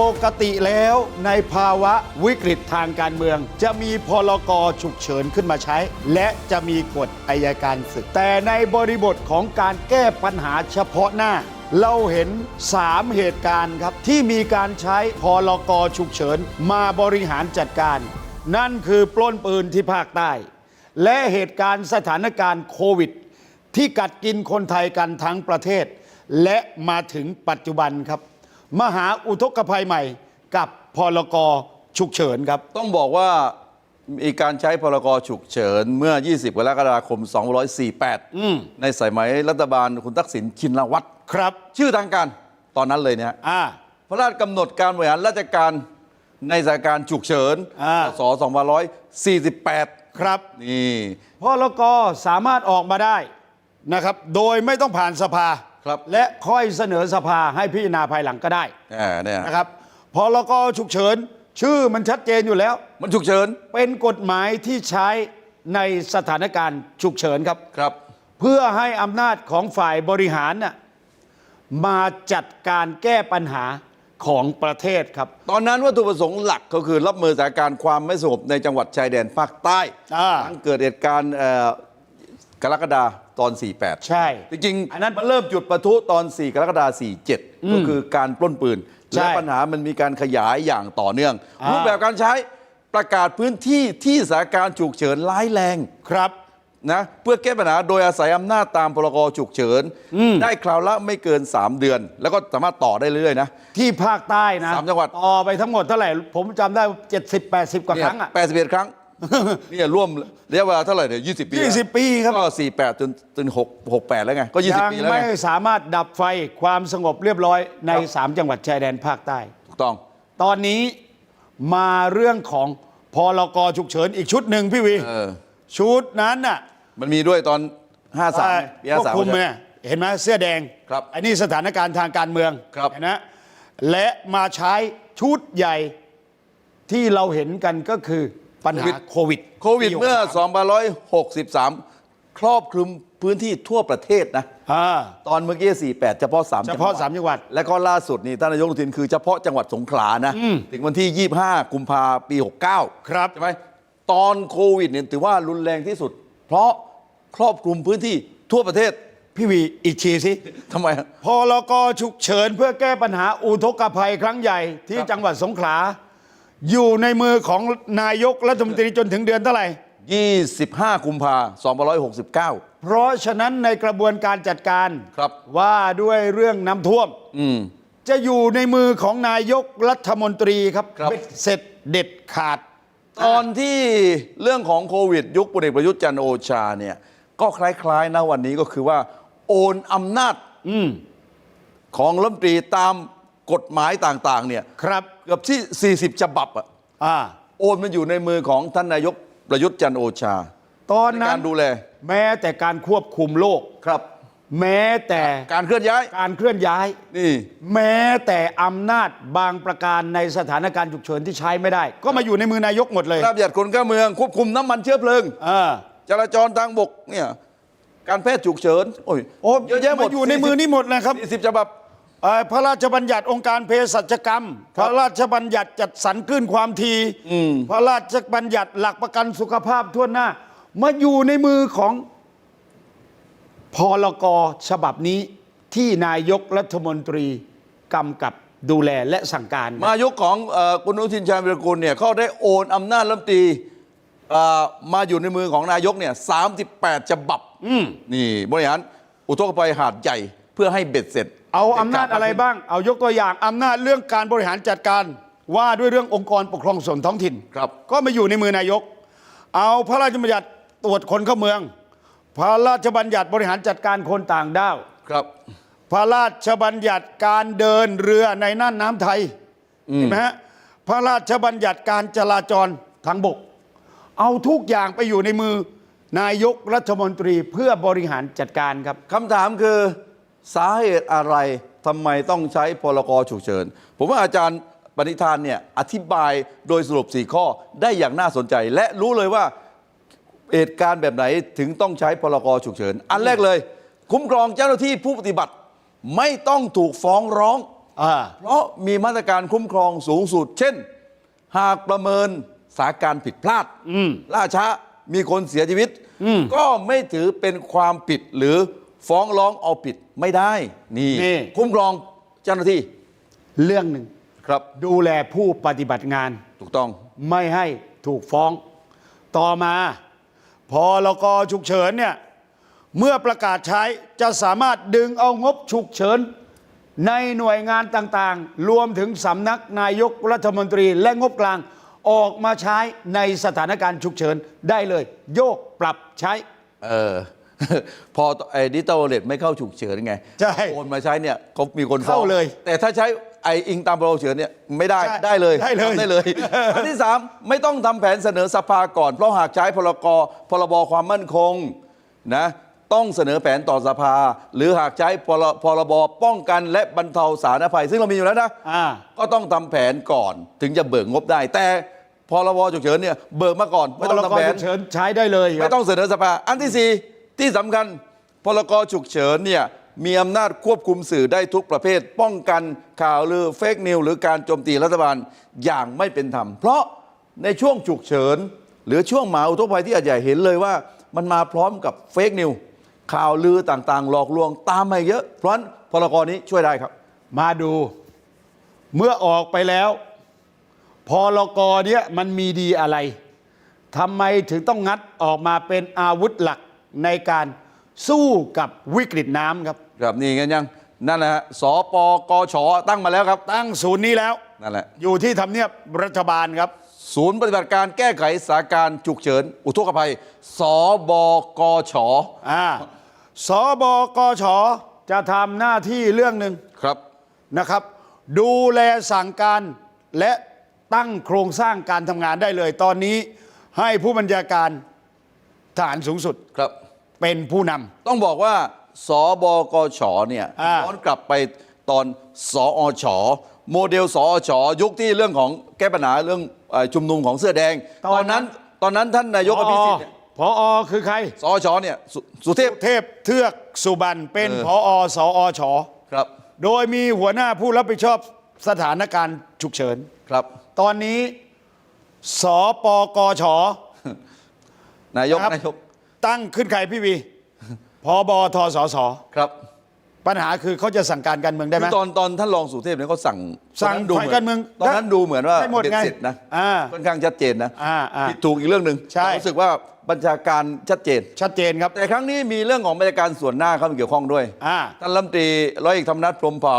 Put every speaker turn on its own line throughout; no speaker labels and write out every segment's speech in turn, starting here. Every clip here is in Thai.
ปกติแล้วในภาวะวิกฤตทางการเมือง จะมีพลกรฉุกเฉินขึ้นมาใช้ และจะมีกฎอายการศึก แต่ในบริบทของการแก้ปัญหาเฉพาะหน้า เราเห็น 3 เหตุการณ์ครับ ที่มีการใช้พลกรฉุกเฉินมาบริหารจัดการ นั่นคือปล้นปืนที่ภาคใต้ และเหตุการณ์สถานการณ์โควิด ที่กัดกินคนไทยกันทั้งประเทศ และมาถึงปัจจุบันครับ มหาอุทกภัยใหม่ กับพลกฉุกเฉินครับ
ต้องบอกว่ามีการใช้พรกฉุกเฉิน เมื่อ 20กรกฎาคม 2548 ในสมัยรัฐบาลคุณทักษิณชินวัตร
ครับ
ชื่อทางการตอนนั้นเลยเนี่ยฮะ
อ่า
พระราชกำหนดการบริหารราชการในสถานการณ์ฉุกเฉิน
อ่า
ศ2548
ครับ
นี่
พลกสามารถออกมาได้นะครับ โดยไม่ต้องผ่านสภา
ครับ
และค่อยเสนอสภาให้พิจารณาภายหลังก็ได้
อ่าเนี่ย
นะครับพลกฉุกเฉิน ชื่อมันชัดเจนอยู่แล้ว
มันฉุกเฉิน
เป็นกฎหมายที่ใช้ในสถานการณ์ฉุกเฉินครับ
ครับ
เพื่อให้อำนาจของฝ่ายบริหารน่ะมาจัดการแก้ปัญหาของประเทศครับ
ตอนนั้นวัตถุประสงค์หลักก็คือรับมือสถานการณ์ความไม่สงบในจังหวัดชายแดนภาคใต้
อ่า
หลังเกิดเหตุการณ์เอ่อ กรกฎาตอน 48
ใช่
จริงๆ
อันนั้น
มันเริ่มจุดประทุตอน 4 กรกฎาคม47 ก็คือการปล้นปืน
ใช่
และปัญหามันมีการขยายอย่างต่อเนื่อง
อ่ารู
รูปแบบการใช้ประกาศพื้นที่ที่สถานการณ์ฉุกเฉินร้ายแรง
ครับ
นะเพื่อแก้ปัญหาโดยอาศัยอำนาจตามพรกฉุกเฉิน ได้คราวละไม่เกิน 3 เดือน แล้วก็สามารถต่อได้เรื่อยๆนะ
ที่ภาคใต้นะ
สามจังหวัด
ต่อไปทั้งหมดเท่าไหร่ ผมจำได้ 70 80 กว่าครั้งอะ
แปดสิบเอ็ดครั้ง เนี่ยร่วมระยะเวลาเท่าไหร่เนี่ยยี่สิบปี
20ปีครับ
ก็สี่แปดจนจนหกหกแปดแล้วไง ก็ยี่สิบ
ยัง
ปีแล้ว
ไม่
ไง
สามารถดับไฟความสงบเรียบร้อยใน
ครับ
3 จังหวัดชายแดนภาคใต้
ถูกต้อง
ตอนนี้มาเรื่องของพลกฉุกเฉินอีกชุดหนึ่งพี่วี
เออ
ชุดนั้นน่ะ
มันมีด้วยตอนห้าสามปี
คว
ห้า
บ
สาม
คุมเนี่ยเห็นไหมเสื้อแดง
ครับ
อันนี้สถานการณ์ทางการเมือง
ครับ
เห็นนะและมาใช้ชุดใหญ่ที่เราเห็นกันก็คือ ปัญหาโควิด
โควิดเมื่อ2563 ครอบคลุมพื้นที่ทั่วประเทศนะ
อ่า
ตอนเมื่อกี้ 48 เฉพาะ3
เฉพาะสามจังหวัด
และก็ล่าสุดนี่ท่านนายกอนุทินคือเฉพาะจังหวัดสงขลานะถึงวันที่ 25 กุมภาปี 69
ครับ
ใช่ไหมตอนโควิดเนี่ยถือว่ารุนแรงที่สุด เพราะครอบคลุมพื้นที่ทั่วประเทศ
พี่วีอีกทีสิ
ทำไมฮะ
พลกฉุกเฉินเพื่อแก้ปัญหาอุทกภัยครั้งใหญ่ที่
ครับ
จังหวัดสงขลา อยู่ในมือของนายกรัฐมนตรีจนถึงเดือนเท่าไหร่
25 กุมภา2569
เพราะฉะนั้นในกระบวนการจัดการ
ครับ
ว่าด้วยเรื่องน้ำท่วม
อืม
จะอยู่ในมือของนายกรัฐมนตรีครับ
ครับ
เบ็ดเสร็จเด็ดขาด
ตอนที่เรื่องของโควิด ยุคพลเอกประยุทธ์จันทร์โอชาเนี่ยก็คล้ายๆนะวันนี้ก็คือว่า โอนอำนาจของรัฐมนตรีตาม กฎหมายต่างๆเนี่ย
ครับ
เกือบที่ 40ฉบับอะ
อ่า
โอนมันอยู่ในมือของท่านนายกประยุทธ์จันทร์โอชา
ตอน
ใน
นั้
กานรดูแล
แม้แต่การควบคุมโรค
ครับ
แม้แต่
การเคลื่อนย้าย
การเคลื่อนย้าย
นี่
แม้แต่อำนาจบางประการในสถานการณ์ฉุกเฉินที่ใช้ไม่ได้ ก็มาอยู่ในมือนายกหมดเลย
ระเบียดคนเข้าเมืองควบคุมน้ำมันเชื้อเพลิง
เออ
จราจรทางบกเนี่ยการแพทย์ฉุกเฉินโอ้ย
โอ้
เยอะแยะหมด
มาอยู่ในมือนี่หมดนะครับ
40ฉบับ
เอ่อพระราชบัญญัติองค์การเภสัชกรรม พระราชบัญญัติจัดสรรคลื่นความทีพระราชบัญญัติหลักประกันสุขภาพทั่วหน้า มาอยู่ในมือของพลกฉบับนี้ที่นายกรัฐมนตรีกำกับดูแลและสั่งการ
มายกของเอ่อคุณอนุทินชาญวิรกูลเนี่ยเขาได้โอนอำนาจรัฐมนตรีเอ่อมาอยู่ในมือของนายกเนี่ย38ฉบับนี่บริหารอุทกภัยหาดใหญ่เพื่อให้เบ็ดเสร็จ
เอาอำนาจอะไรบ้าง เอายกตัวอย่างอำนาจเรื่องการบริหารจัดการว่าด้วยเรื่ององค์กรปกครองส่วนท้องถิ่น
ครับ
ก็มาอยู่ในมือนายก เอาพระราชบัญญัติตรวจคนเข้าเมือง พระราชบัญญัติบริหารจัดการคนต่างด้าว
ครับ
พระราชบัญญัติการเดินเรือในน่านน้ำไทยเห็นไหมฮะ พระราชบัญญัติการจราจรทางบก เอาทุกอย่างไปอยู่ในมือนายกรัฐมนตรีเพื่อบริหารจัดการครับ
คำถามคือ สาเหตุอะไรทำไมต้องใช้พรกฉุกเฉิน ผมว่าอาจารย์ปณิธานเนี่ยอธิบายโดยสรุป 4 ข้อได้อย่างน่าสนใจ และรู้เลยว่าเหตุการณ์แบบไหนถึงต้องใช้พรกฉุกเฉิน อันแรกเลย คุ้มครองเจ้าหน้าที่ผู้ปฏิบัติไม่ต้องถูกฟ้องร้อง
อ่า
เพราะมีมาตรการคุ้มครองสูงสุด เช่น หากประเมินสถานการณ์ผิดพลาด
อืม
ล่าช้ามีคนเสียชีวิต
อืม
ก็ไม่ถือเป็นความผิดหรือ ฟ้องร้องเอาผิดไม่ได้ นี่
นี่
คุ้มครองเจ้าหน้าที่
เรื่องหนึ่ง
ครับ
ดูแลผู้ปฏิบัติงาน
ถูกต้อง
ไม่ให้ถูกฟ้อง ต่อมา พอลกฉุกเฉินเนี่ย เมื่อประกาศใช้จะสามารถดึงเอางบฉุกเฉิน ในหน่วยงานต่างๆ รวมถึงสำนักนายกรัฐมนตรีและงบกลาง ออกมาใช้ในสถานการณ์ฉุกเฉินได้เลย โยกปรับใช้
เออ พอไอ้ดิจิตอลวอลเล็ตไม่เข้าฉุกเฉินไง
ใช่
โอนมาใช้เนี่ยเขามีคนฟ้อง
เข้าเลย
แต่ถ้าใช้ไอ้อิงตามพรบฉุกเฉินเนี่ยไม่ได้
ใช่
ได้เลย
ได้เลย
ทำได้เลย อันที่สามไม่ต้องทำแผนเสนอสภาก่อน เพราะหากใช้พรกพรบความมั่นคงนะต้องเสนอแผนต่อสภา หรือหากใช้พรพรบป้องกันและบรรเทาสาธารณภัย ซึ่งเรามีอยู่แล้วนะ
อ่า
ก็ต้องทำแผนก่อนถึงจะเบิกงบได้ แต่พรบฉุกเฉินเนี่ยเบิกมาก่อน
พ
ไม่ต้อง
ลก
ทำแผน
ฉุกเฉินใช้ได้เลยครับ
ไม่ต้องเสนอสภา อันที่สี่ ที่สำคัญพรกรฉุกเฉินเนี่ยมีอำนาจควบคุมสื่อได้ทุกประเภท ป้องกันข่าวลือเฟกนิวหรือการโจมตีรัฐบาลอย่างไม่เป็นธรรม เพราะในช่วงฉุกเฉิน หรือช่วงหมาอุทกภัยที่อาจจะเห็นเลยว่ามันมาพร้อมกับเฟกนิวข่าวลือต่างๆ หลอกลวงตามมาเยอะ เพราะนั้นพรกนี้ช่วยได้ครับ
มาดูเมื่อออกไปแล้วพลกรเนี่ยมันมีดีอะไรทำไมถึงต้องงัดออกมาเป็นอาวุธหลัก ในการสู้กับวิกฤตน้ำครับ
ครับนี่กันยังนั่นแหละฮะสปกชตั้งมาแล้วครับ
ตั้งศูนย์นี้แล้ว
นั่นแหละ
อยู่ที่ทำเนียบรัฐบาลครับ
ศูนย์ปฏิบัติการแก้ไขสถานการณ์ฉุกเฉิน อุทกภัย สบกช
อ่า สบกชจะทำหน้าที่เรื่องหนึ่ง
ครับ
นะครับ ดูแลสั่งการและตั้งโครงสร้างการทำงานได้เลย ตอนนี้ให้ผู้บัญชาการทหารสูงสุด
ครับ
เป็นผู้นำ
ต้องบอกว่าสบกชเนี่ย
อ่า
ย้อนกลับไปตอนสอชโมเดลสอชยุคที่เรื่องของแก้ปัญหาเรื่องเอ่อชุมนุมของเสื้อแดง ตอนนั้นตอนนั้นท่านนายกอภิสิทธิ์เนี่ย
พออคือใคร
สอชเนี่ยสสุเทพ
เทพเทือกสุบรรณเป็น
เออ
พออสอช
ครับ
โดยมีหัวหน้าผู้รับผิดชอบสถานการณ์ฉุกเฉิน
ครับ
ตอนนี้สปกช
นายก
ครับ
นายก
ตั้งขึ้นใครพี่วีพบทสส
ครับ
ปัญหาคือเขาจะสั่งการการเมืองได้ไหม
คือตอนตอนท่านรองสุเทพเนี่ยเขาสั่ง
สั่ง
ตอนนั้นดู
ฝ่ายการเมือง
ตอนนั้นดูเหมือนว่า
ได้หมดไง
เบ็เสร็จนะ
อ่า
ค่อนข้างชัดเจนนะ
อ่าอ่า
ผิดถูกอีกเรื่องหนึ่ง
ใช่
แต่รู้สึกว่าบัญชาการชัดเจน
ชัดเจนครับ
แต่ครั้งนี้มีเรื่องของบัญชาการส่วนหน้าเข้ามาเกี่ยวข้องด้วย
อ่า
ท่านรัฐมนตรีร้อยเอกธรรมนัฐพรหมเผ่า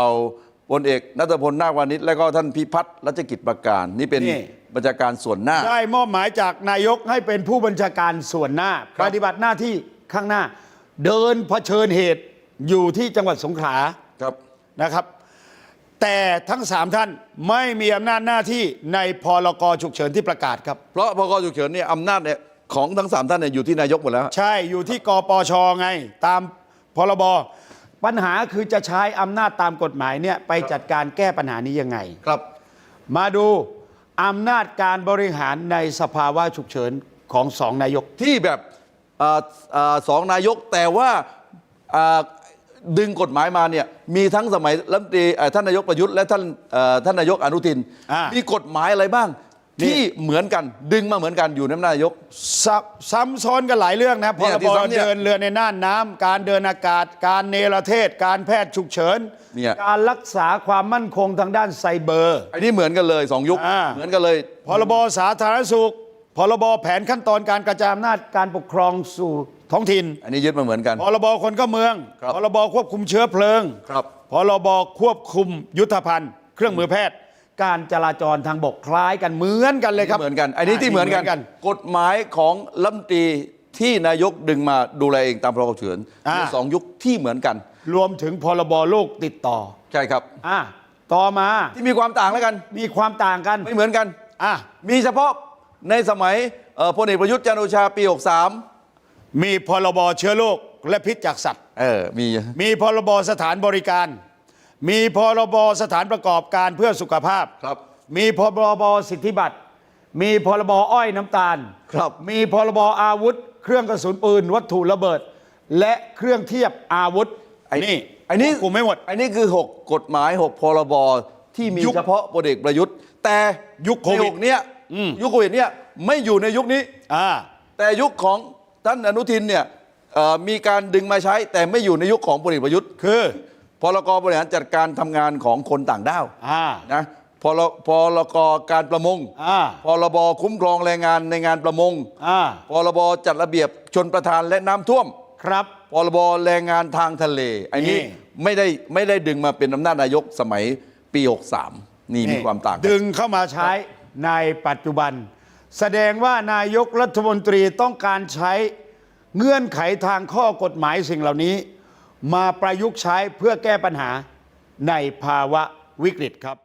พลเอกนัทพลนาควานิชและก็ท่านพิพัฒน์รัชกิจประการ นี่เป็น
นี่
บัญชาการส่วนหน้า
ได้มอบหมายจากนายกให้เป็นผู้บัญชาการส่วนหน้า
ครับ
ปฏิบัติหน้าที่ข้างหน้า เดินเผชิญเหตุอยู่ที่จังหวัดสงขลา
ครับ
นะครับ แต่ทั้งสามท่านไม่มีอำนาจหน้าที่ในพรกฉุกเฉินที่ประกาศครับ
เพราะพกฉุกเฉินเนี่ยอำนาจเนี่ยของทั้งสามท่านเนี่ยอยู่ที่นายกหมดแล้ว
ใช่อยู่ที่กปชไง ตามพรบปัญหาคือจะใช้อำนาจตามกฎหมายเนี่ยไปจัดการแก้ปัญหานี้ยังไง
ครับ
มาดู อำนาจการบริหารในสภาวะฉุกเฉินของสองนายก
ที่แบบเอ่อเอ่อสองนายกแต่ว่าเอ่อดึงกฎหมายมาเนี่ยมีทั้งสมัยรัฐมนตรีเอ่อท่านนายกประยุทธ์และท่านเอ่อท่านนายกอนุทินมีกฎหมายอะไรบ้าง
นี่
ที่เหมือนกันดึงมาเหมือนกันอยู่ในอำนาจนายก
ซับซ้ำซ้อนกันหลายเรื่องนะพ
เนี่
ร
ยที่
บ
ซ้ำเนี่ย
เดินเรือในน่านน้ำการเดินอากาศ การเนรเทศ การแพทย์ฉุกเฉิน
เนี่ย
การรักษาความมั่นคงทางด้านไซเบอร์
อันนี้เหมือนกันเลยสองยุค
อ่า
เหมือนกันเลย
พรบสาธารณสุข พรบแผนขั้นตอนการกระจายอำนาจการปกครองสู่ท้องถิ่น
อันนี้ยึดมาเหมือนกัน
พรบคนเข้าเมือง
ครับ
พรบควบคุมเชื้อเพลิง
ครับ
พรบควบคุมยุทธภัณฑ์ เครื่องมือแพทย์ การจราจรทางบกคล้ายกันเหมือนกันเลยครับ
เหมือนกัน อันนี้ที่เหมือนกัน กฎหมายของรัฐมนตรีที่นายกดึงมาดูแลเองตามพรกฉุกเฉิน
อ่า
มีสองยุคที่เหมือนกัน
รวมถึงพรบโรคติดต่อ
ใช่ครับ
อะต่อมา
ที่มีความต่างแล้วกัน
มีความต่างกัน
ไม่เหมือนกัน
อะ
มีเฉพาะในสมัยเอ่อพลเอกประยุทธ์จันทร์โอชาปี 63
มีพรบเชื้อโรคและพิษจากสัตว์
เออมี
มีพรบสถานบริการ มีพรบสถานประกอบการเพื่อสุขภาพ
ครับ
มีพรบสิทธิบัตร มีพรบอ้อยน้ำตาล
ครับ
มีพรบอาวุธ เครื่องกระสุนปืน วัตถุระเบิด และเครื่องเทียบอาวุธ
ไอ้
นี่
อันนี้
ควบคุมไม่หมด
อันนี้คือ 6 กฎหมาย 6 พรบที่มี
ยุค
เฉพาะพลเอกประยุทธ์ แต่
ยุคโควิด
ในหกเนี้ย
อืม
ยุคโควิดเนี่ยไม่อยู่ในยุคนี้
อ่า
แต่ยุคของท่านอนุทินเนี่ยเอ่อมีการดึงมาใช้แต่ไม่อยู่ในยุคของพลเอกประยุทธ์
คือ
พรกบริหารจัดการทำงานของคนต่างด้าว
อ่า
นะพรพรกการประมง
อ่า
พรบคุ้มครองแรงงานในงานประมง
อ่า
พรบจัดระเบียบชนประทานและน้ำท่วม
ครับ
พรบแรงงานทางทะเลอันนี้
นี่
ไม่ได้ไม่ได้ดึงมาเป็นอำนาจนายกสมัยปี 63 นี่มีความต่างกัน
ดึงเข้ามาใช้ในปัจจุบัน แสดงว่านายกรัฐมนตรีต้องการใช้เงื่อนไขทางข้อกฎหมายสิ่งเหล่านี้ มาประยุกต์ใช้เพื่อแก้ปัญหาในภาวะวิกฤตครับ